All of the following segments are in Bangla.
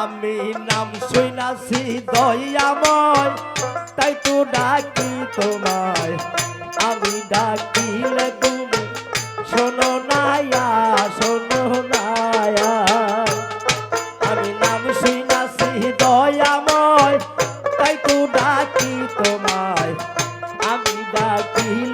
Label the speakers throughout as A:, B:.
A: আমি নাম শুনাছি দয়াময়, তাই তো ডাকি তোমায়। আমি ডাকিলে তুমি, শোনো নায়া শোনো নায়া। আমি নাম শুনাছি দয়াময়, তাই তো ডাকি তোমায়। আমি ডাকিলে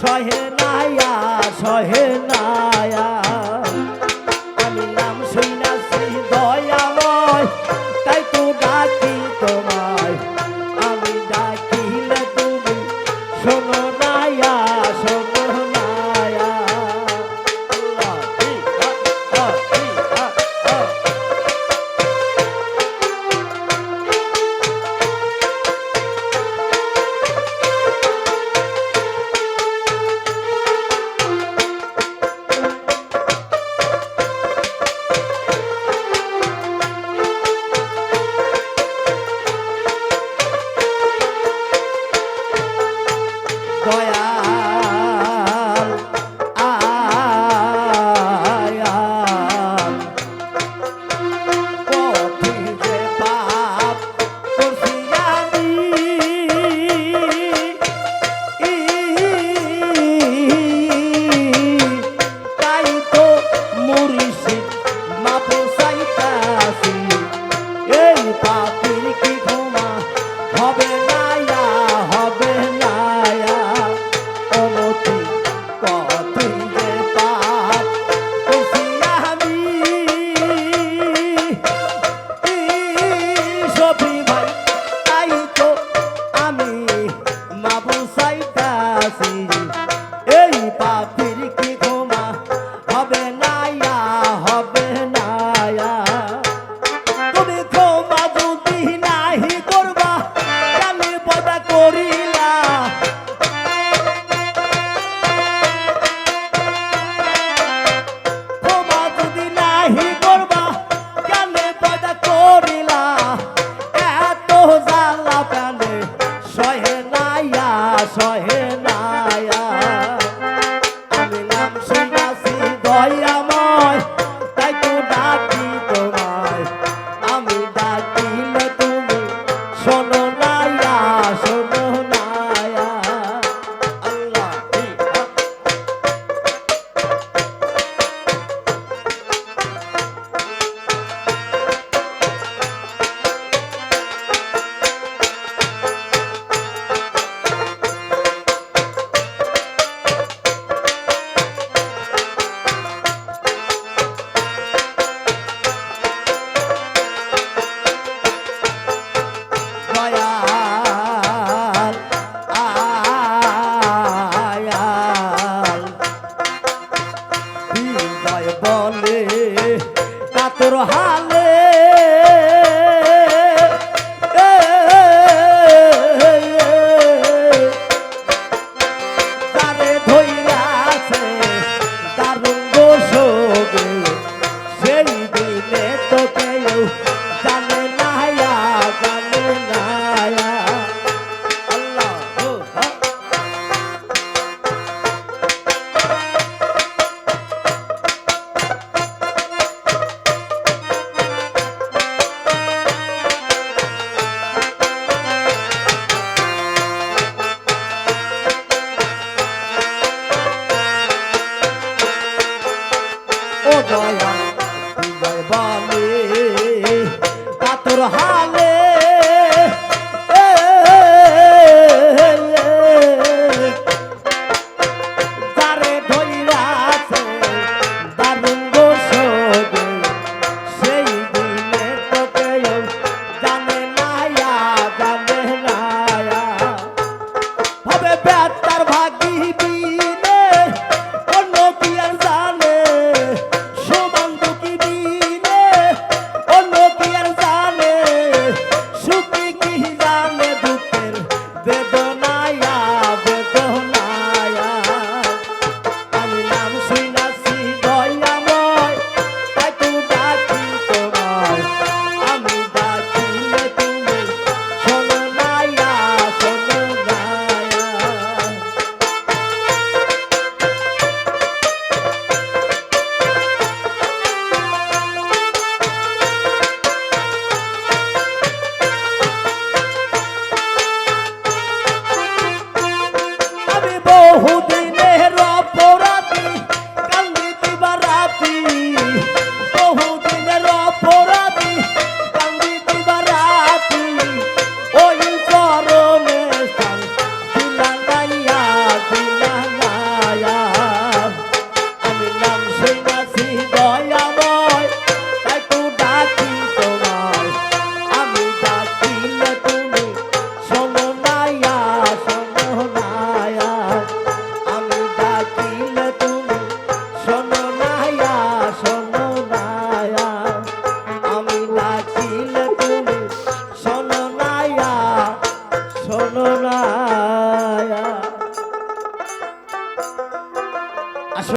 A: সহে নায়া, সহে আমি নাম শুনা শ্রী দয়াময়, তাই তো ডাকি তোমায়। আমি ডাকিলে তুমি শোনো নায়া どう。জয় বলে কাতর হালে